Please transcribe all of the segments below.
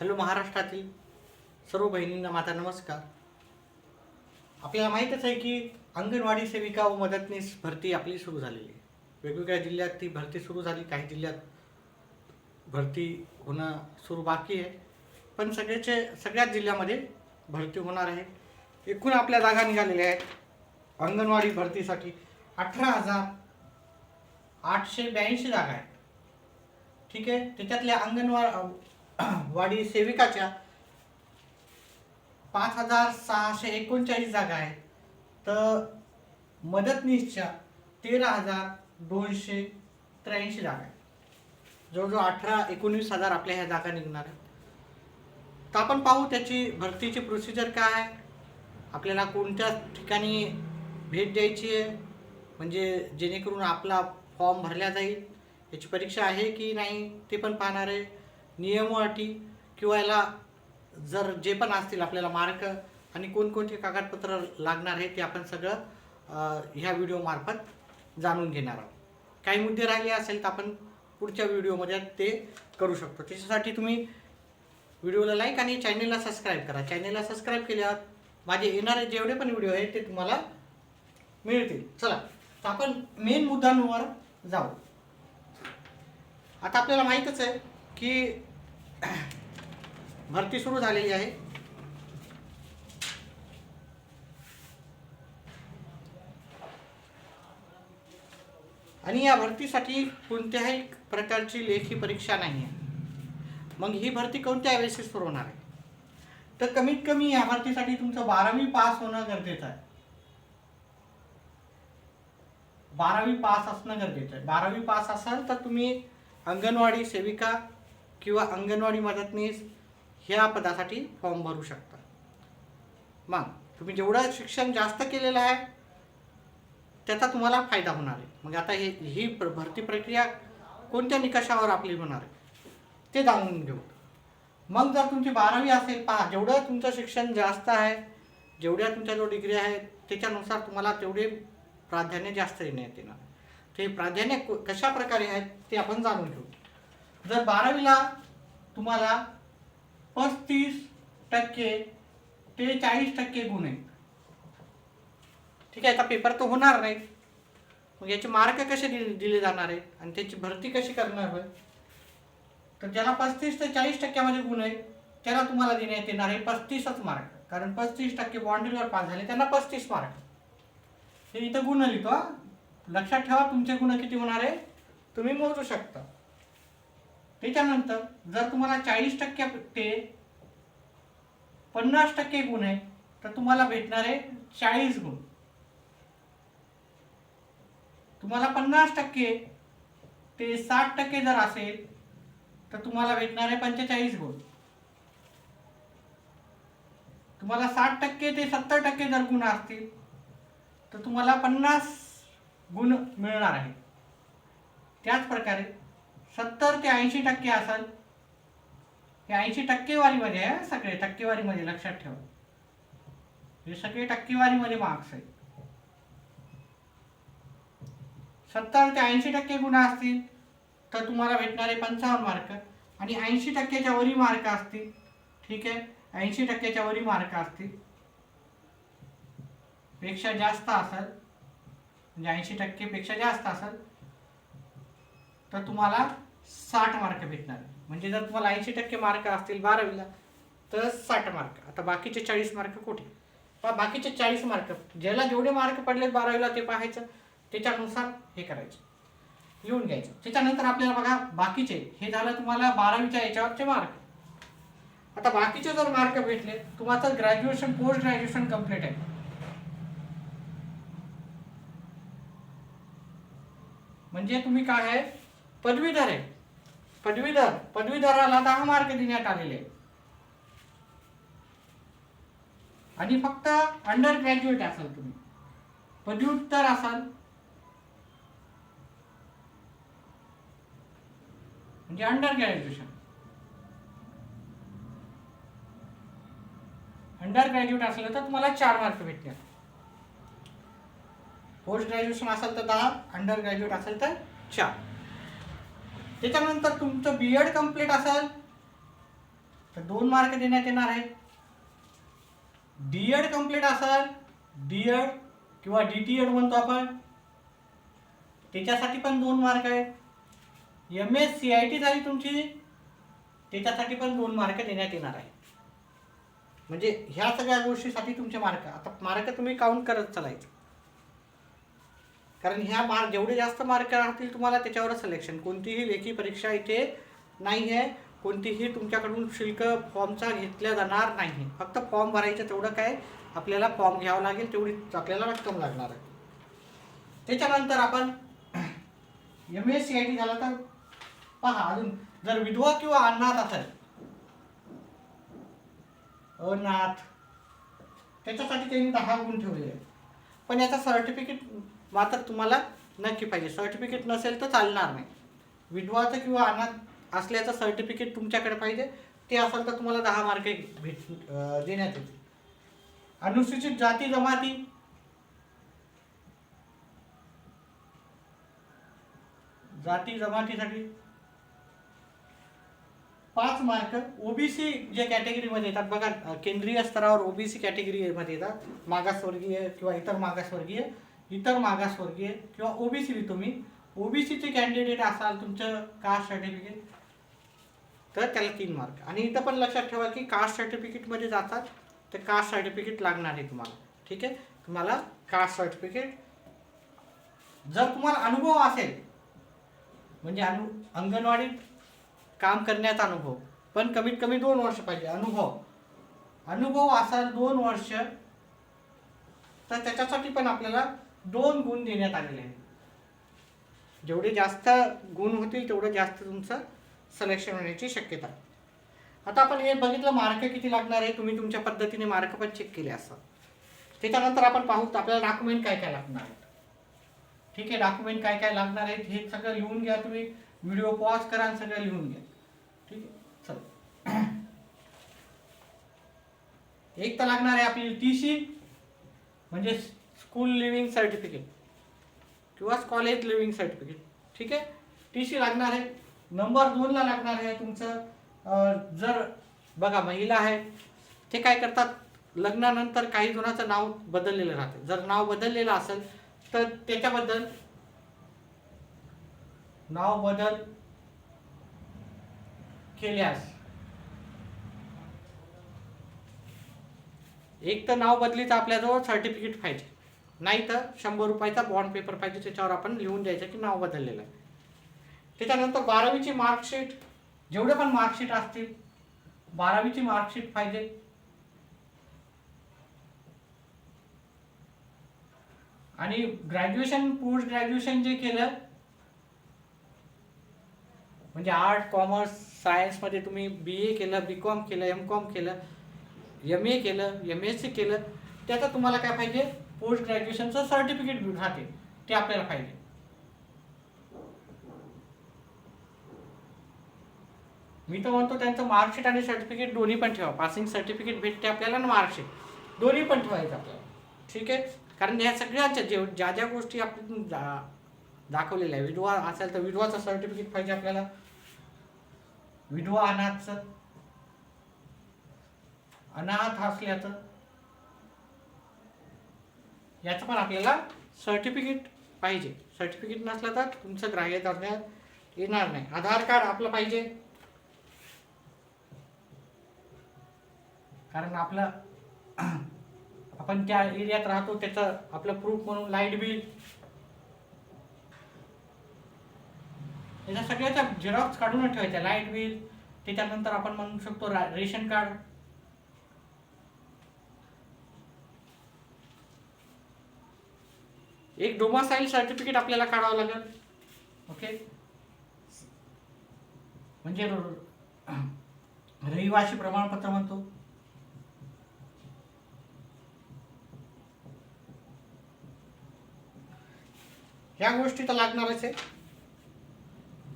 Hello महाराष्ट्रातील सर्व बहिणींना माझा नमस्कार. आपल्याला माहीतच आहे की अंगणवाडी सेविका व मदतनीस भरती आपली सुरू झालेली आहे. वेगवेगळ्या जिल्ह्यात ती भरती सुरू झाली काही जिल्ह्यात भरती होणं सुरू बाकी आहे. पण सगळ्याचे सगळ्याच जिल्ह्यामध्ये भरती होणार आहे. एकूण आपल्या जागा निघालेल्या आहेत अंगणवाडी भरतीसाठी अठरा हजार आठशे ब्याऐंशी जागा आहेत. ठीक आहे? त्याच्यातल्या अंगणवा वाडी सेविकाच्या पाच हजार सहाशे एकोणचाळीस जागा आहेत. तर मदतनीसच्या तेरा हजार दोनशे त्र्याऐंशी जागा आहेत. जवळजवळ अठरा एकोणीस हजार आपल्या ह्या जागा निघणार आहेत. तर आपण पाहू त्याची भरतीची प्रोसिजर काय आहे. आपल्याला कोणत्या ठिकाणी भेट द्यायची आहे. म्हणजे जेणेकरून आपला फॉर्म भरला जाईल. याची परीक्षा आहे की नाही ते पण पाहणार आहे. नियम अटी किंवा याला जर जे पण असतील आपल्याला मार्क आणि कोणकोणते कागदपत्र लागणार आहे ते आपण सगळं ह्या व्हिडिओमार्फत जाणून घेणार आहोत. काही मुद्दे राहिले असेल तर आपण पुढच्या व्हिडिओमध्ये ते करू शकतो. त्याच्यासाठी तुम्ही व्हिडिओला लाईक आणि चॅनेलला सबस्क्राईब करा. चॅनेलला सबस्क्राईब केल्यावर माझे येणारे जेवढे पण व्हिडिओ आहेत ते तुम्हाला मिळतील. चला तर आपण मेन मुद्द्यांवर जाऊ. आता आपल्याला माहीतच आहे की भरती सुरू झालेली आहे. आणि या भरतीसाठी कोणत्याही प्रकारची लेखी परीक्षा नाही आहे मग ही भरती कोणत्या वेळेस सुरू होणार आहे? तर कमीत कमी या भरतीसाठी तुमचं बारावी पास होणं गरजेचं आहे. बारावी पास असणं गरजेचं आहे. बारावी पास असाल तर तुम्ही अंगणवाडी सेविका किंवा अंगणवाडी मदतनीस ह्या पदासाठी फॉर्म भरू शकता. मग तुम्ही जेवढं शिक्षण जास्त केलेलं आहे त्याचा तुम्हाला फायदा होणार आहे. मग आता हे ही प्र- भरती प्रक्रिया कोणत्या निकषावर आपली होणार आहे ते जाणून घेऊ. मग जर तुमची बारावी असेल पहा जेवढं तुमचं शिक्षण जास्त आहे जेवढ्या तुमच्या जो डिग्री आहे त्याच्यानुसार तुम्हाला तेवढे प्राधान्य जास्त देण्यात येणार. ते प्राधान्य कशा प्रकारे आहेत ते आपण जाणून घेऊ. जर बारावीला तुम्हाला पस्तीस टक्के ते चाळीस टक्के गुण आहेत. ठीक आहे आता पेपर तर होणार नाही. मग याचे मार्क कसे दिले दिले जाणार आहे आणि त्याची भरती कशी करणार होय तर ज्याला पस्तीस ते चाळीस टक्क्यामध्ये गुण आहे त्याला तुम्हाला देण्यात येणार आहे पस्तीसच मार्क कारण पस्तीस टक्के बॉन्ड्रीवर पास झाले त्यांना पस्तीस मार्क हे इथं गुण लिहितो लक्षात ठेवा तुमचे गुण किती होणार आहे? तुम्ही मोजू शकता. त्याच्यानंतर जर तुम्हाला चाळीस टक्के ते पन्नास टक्के गुण आहे तर तुम्हाला भेटणार आहे चाळीस गुण. तुम्हाला पन्नास टक्के ते साठ टक्के जर असेल तर तुम्हाला भेटणार आहे पंचेचाळीस गुण. तुम्हाला साठ टक्के ते सत्तर टक्के जर गुण असतील तर तुम्हाला पन्नास गुण मिळणार आहे त्याच प्रकारे सत्तर ते ऐंशी टक्के असेल. हे ऐंशी टक्केवारीमध्ये आहे सगळे टक्केवारीमध्ये लक्षात ठेवा. हे सगळे टक्केवारीमध्ये मार्क्स आहेत. सत्तर ते ऐंशी टक्के गुण असतील तर तुम्हाला भेटणारे पंचावन्न मार्क आणि ऐंशी टक्क्याच्या वरी मार्क असतील ठीक आहे? ऐंशी टक्क्याच्या वरी मार्क असतील. पेक्षा जास्त असेल म्हणजे ऐंशी टक्केपेक्षा जास्त असेल तर तुम्हाला साठ मार्क भेटणार. म्हणजे जर तुम्हाला ऐंशी टक्के मार्क असतील बारावीला तर साठ मार्क आता बाकीचे चाळीस मार्क कुठे? बाकीचे चाळीस मार्क ज्याला जेवढे मार्क पडले बारावीला ते पाहायचं त्याच्यानुसार हे करायचं. लिहून घ्यायचं. त्याच्यानंतर आपल्याला बघा बाकीचे हे झालं तुम्हाला बारावीच्या याच्यावरचे मार्क आता बाकीचे जर मार्क भेटले तुम्हाला ग्रॅज्युएशन पोस्ट ग्रॅज्युएशन कंप्लीट आहे. म्हणजे तुम्ही काय आहे? पदवीधर आहे. पदवीधर पदवीधराला दहा मार्क देण्यात आलेले. आणि फक्त अंडर ग्रॅज्युएट असाल तुम्ही. पदव्युत्तर असाल. म्हणजे अंडर ग्रॅज्युएशन अंडर ग्रॅज्युएट असलं तर तुम्हाला चार मार्क भेटतील. पोस्ट ग्रॅज्युएशन असेल तर दहा अंडर ग्रॅज्युएट असेल तर चार. त्याच्यानंतर तुमचं बी एड कंप्लीट असेल तर दोन मार्क देण्यात येणार आहे डी एड कंप्लीट असेल डी एड किंवा डी टी एड म्हणतो आपण. त्याच्यासाठी पण दोन मार्क आहेत. M S C I T झाली तुमची त्याच्यासाठी पण दोन मार्क देण्यात येणार आहे म्हणजे ह्या सगळ्या गोष्टीसाठी तुमचे मार्क आता मार्क तुम्ही काउंट करत चालायचं. कारण ह्या मार्क जेवढे जास्त मार्क राहतील तुम्हाला त्याच्यावर सिलेक्शन कोणतीही लेखी परीक्षा इथे नाही आहे. कोणतीही तुमच्याकडून शुल्क फॉर्मचा घेतल्या जाणार नाही. फक्त फॉर्म भरायचं तेवढं काय आपल्याला फॉर्म घ्यावं लागेल तेवढी आपल्याला रक्कम लागणार आहे. त्याच्यानंतर आपण M S C I T झाला तर पहा अजून. जर विधवा किंवा अनाथ असेल अनाथ त्याच्यासाठी त्यांनी दहा गुण ठेवले पण याचा सर्टिफिकेट मात्र तुम्हाला नक्की पाहिजे. सर्टिफिकेट नसेल तर चालणार नाही. विधवाचं किंवा अनाथ असल्याचं सर्टिफिकेट तुमच्याकडे पाहिजे. ते असेल तर तुम्हाला दहा मार्क भेट देण्यात येतील. अनुसूचित जाती जमाती. जाती जमातीसाठी पाच मार्क ओबीसी जे कॅटेगरीमध्ये येतात बघा केंद्रीय स्तरावर ओबीसी कॅटेगरीमध्ये येतात मागासवर्गीय किंवा इतर मागासवर्गीय. इतर मागासवर्गीय किंवा ओबीसी तुम्ही. ओबीसीचे कॅन्डिडेट असाल तुमचं कास्ट सर्टिफिकेट तर त्याला तीन मार्क. आणि इथं पण लक्षात ठेवा की कास्ट सर्टिफिकेटमध्ये जातात तर कास्ट सर्टिफिकेट लागणार आहे तुम्हाला. ठीक आहे? तुम्हाला कास्ट सर्टिफिकेट जर तुम्हाला अनुभव असेल म्हणजे अनु अंगणवाडीत काम करण्याचा अनुभव पण कमीत कमी दोन वर्ष पाहिजे अनुभव. अनुभव असाल दोन वर्ष तर त्याच्यासाठी पण आपल्याला दोन गुण देण्यात आलेले आहेत. जेवढे जास्त गुण होतील तेवढं जास्त तुमचं सिलेक्शन होण्याची शक्यता आता आपण हे बघितलं मार्क किती लागणार आहे? तुम्ही तुमच्या पद्धतीने मार्क पण चेक केले असतात त्याच्यानंतर आपण पाहू आपल्याला डॉक्युमेंट काय काय लागणार आहेत? ठीक आहे डॉक्युमेंट काय काय लागणार आहेत हे सगळं लिहून घ्या तुम्ही. व्हिडिओ पॉज करा आणि सगळं लिहून घ्या. ठीक आहे? चल. एक तर लागणार आहे आपली टी सी म्हणजे स्कूल लिव्हिंग सर्टिफिकेट किंवा कॉलेज लिव्हिंग सर्टिफिकेट. ठीक आहे? टी सी लागणार आहे. नंबर दोनला लागणार आहे तुमचं. जर बघा महिला आहे ते काय करतात? लग्नानंतर काही जणांचं नाव बदललेलं राहते. जर नाव बदललेलं असेल तर त्याच्याबद्दल नाव बदल केल्यास एक तर नाव बदलीचं आपल्याजवळ सर्टिफिकेट पाहिजे. नाही तर शंभर रुपयाचा बॉन्ड पेपर पाहिजे त्याच्यावर आपण लिहून द्यायचं की नाव बदललेलं आहे. त्याच्यानंतर बारावीची मार्कशीट जेवढे पण मार्कशीट असतील बारावीची मार्कशीट पाहिजे. आणि ग्रॅज्युएशन पोस्ट ग्रॅज्युएशन जे केलं म्हणजे आर्ट कॉमर्स सायन्समध्ये तुम्ही बी ए केलं बी कॉम केलं एम कॉम केलं एम ए केलं एम एस सी केलं त्याचं तुम्हाला काय पाहिजे? पोस्ट ग्रॅज्युएशनचं सर्टिफिकेट राहते. ते आपल्याला पाहिजे. मी तर म्हणतो त्यांचं मार्कशीट आणि सर्टिफिकेट दोन्ही पण ठेवा. पासिंग सर्टिफिकेट भेटते आपल्याला आणि मार्कशीट दोन्ही पण ठेवायचं आपल्याला. ठीक आहे? कारण ह्या सगळ्यांच्या जे ज्या ज्या गोष्टी आपण दा दाखवलेल्या आहे विधवा असेल तर विधवाचं सर्टिफिकेट पाहिजे आपल्याला. विधवा अनाथचं. अनाथ असल्याचं याचं पण आपल्याला सर्टिफिकेट पाहिजे. सर्टिफिकेट नसलं तर तुमचं ग्राह्य धरण्यात येणार नाही. आधार कार्ड आपलं पाहिजे. कारण आपलं आपण त्या एरियात राहतो त्याचं आपलं प्रूफ म्हणून लाइट बिल याच्या सगळ्याच्या झेरॉक्स काढून ठेवायच्या. लाइट बिल त्याच्यानंतर आपण म्हणू शकतो रा- रेशन कार्ड. एक डोमासाईल सर्टिफिकेट आपल्याला काढावं लागेल. ओके म्हणजे रहिवासी प्रमाणपत्र म्हणतो. या गोष्टी तर लागणारच आहे.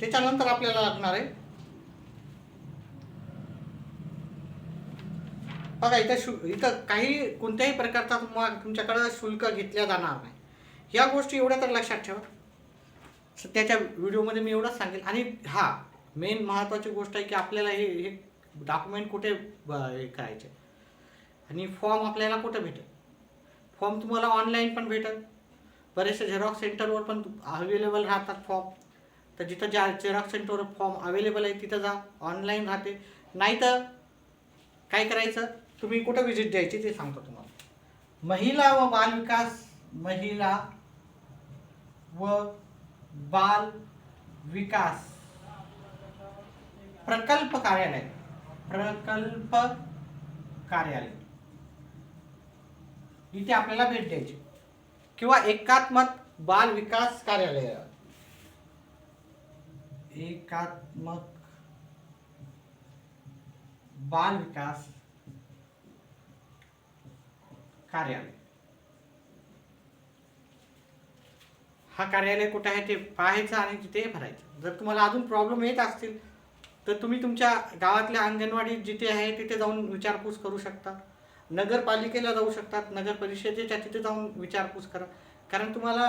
त्याच्यानंतर आपल्याला लागणार आहे. बघा इथं शु इथं काही कोणत्याही प्रकारचा तुम्हाला तुमच्याकडं शुल्क घेतल्या जाणार नाही. ह्या गोष्टी एवढ्या तर लक्षात ठेवा. सध्याच्या व्हिडिओमध्ये मी एवढंच सांगेल. आणि हा मेन महत्त्वाची गोष्ट आहे की आपल्याला हे हे डॉक्युमेंट कुठे ब- हे करायचे? आणि फॉर्म आपल्याला कुठं भेटेल? फॉर्म तुम्हाला ऑनलाईन पण भेटेल. बरेचसे झेरॉक्स सेंटरवर पण अवेलेबल राहतात फॉर्म तर जिथं ज्या झेरॉक्स सेंटरवर फॉर्म अवेलेबल आहे तिथं जा. ऑनलाईन राहते. नाही तर काय करायचं? तुम्ही कुठं व्हिजिट द्यायची ते सांगतो तुम्हाला. महिला व बालविकास महिला व बाल विकास. प्रकल्प कार्यालय. प्रकल्प कार्यालय. इथे आपल्याला भेट द्यायची. किंवा एकात्मक बाल विकास कार्यालय. एकात्मक बाल विकास कार्यालय. हा कार्यालय कुठं आहे ते पाहायचं आणि तिथे भरायचं. जर तुम्हाला अजून प्रॉब्लेम येत असतील तर तुम्ही तुमच्या गावातल्या अंगणवाडी जिथे आहे तिथे जाऊन विचारपूस करू शकता. नगरपालिकेला जाऊ शकतात नगर परिषदेच्या तिथे जाऊन विचारपूस करा. कारण तुम्हाला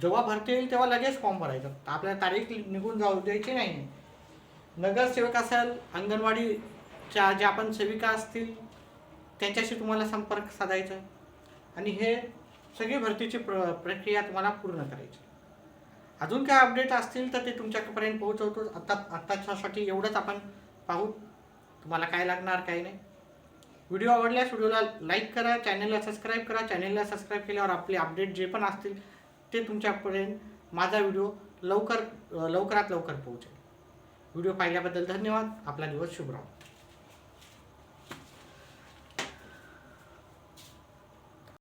जेव्हा भरती येईल तेव्हा लगेच फॉर्म भरायचा. आपल्याला तारीख निघून जाऊ द्यायची नाही. नगरसेवक असेल अंगणवाडीच्या ज्या आपण सेविका असतील त्यांच्याशी तुम्हाला संपर्क साधायचा आणि हे सगळी भरतीची प्र प्रक्रिया तुम्हाला पूर्ण करायची. अजून काय अपडेट असतील तर ते तुमच्यापर्यंत पोहोचवतो. आत्ता आत्ताच्यासाठी एवढंच आपण पाहू. तुम्हाला काय लागणार काय नाही. व्हिडिओ आवडल्यास व्हिडिओला लाईक करा चॅनलला सबस्क्राईब करा. चॅनलला सबस्क्राईब केल्यावर आपले अपडेट जे पण असतील ते तुमच्यापर्यंत माझा व्हिडिओ लवकर लवकरात लवकर पोहोचेल. व्हिडिओ पाहिल्याबद्दल धन्यवाद. आपला दिवस शुभ राहो.